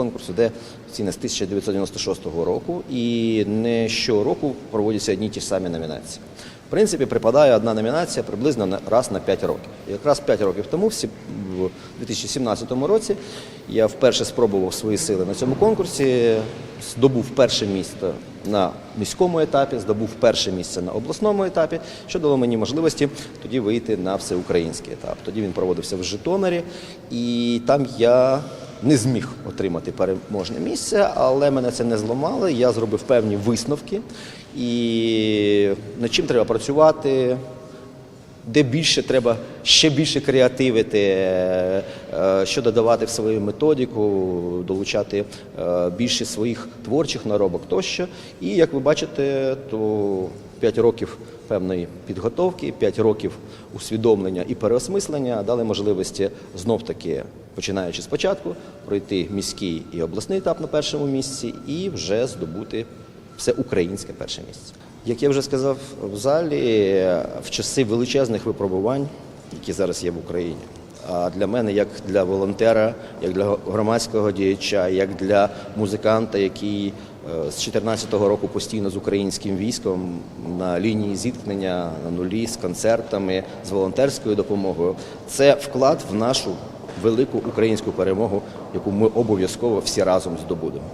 конкурс іде офіційно з 1996 року, і не щороку проводяться одні ті ж самі номінації. В принципі, припадає одна номінація приблизно раз на 5 років. І якраз 5 років тому, в 2017 році, я вперше спробував свої сили на цьому конкурсі, здобув перше місце на міському етапі, здобув перше місце на обласному етапі, що дало мені можливості тоді вийти на всеукраїнський етап. Тоді він проводився в Житомирі, і там я не зміг отримати переможне місце, але мене це не зламало. Я зробив певні висновки і над чим треба працювати. Де більше треба ще більше креативити, е, що додавати в свою методику, долучати е, більше своїх творчих наробок тощо. І як ви бачите, то 5 років певної підготовки, 5 років усвідомлення і переосмислення дали можливості знов таки, починаючи спочатку, пройти міський і обласний етап на першому місці і вже здобути все українське перше місце. Як я вже сказав в залі, в часи величезних випробувань, які зараз є в Україні. А для мене, як для волонтера, як для громадського діяча, як для музиканта, який е, з 2014 року постійно з українським військом на лінії зіткнення на нулі з концертами, з волонтерською допомогою, це вклад в нашу велику українську перемогу, яку ми обов'язково всі разом здобудемо.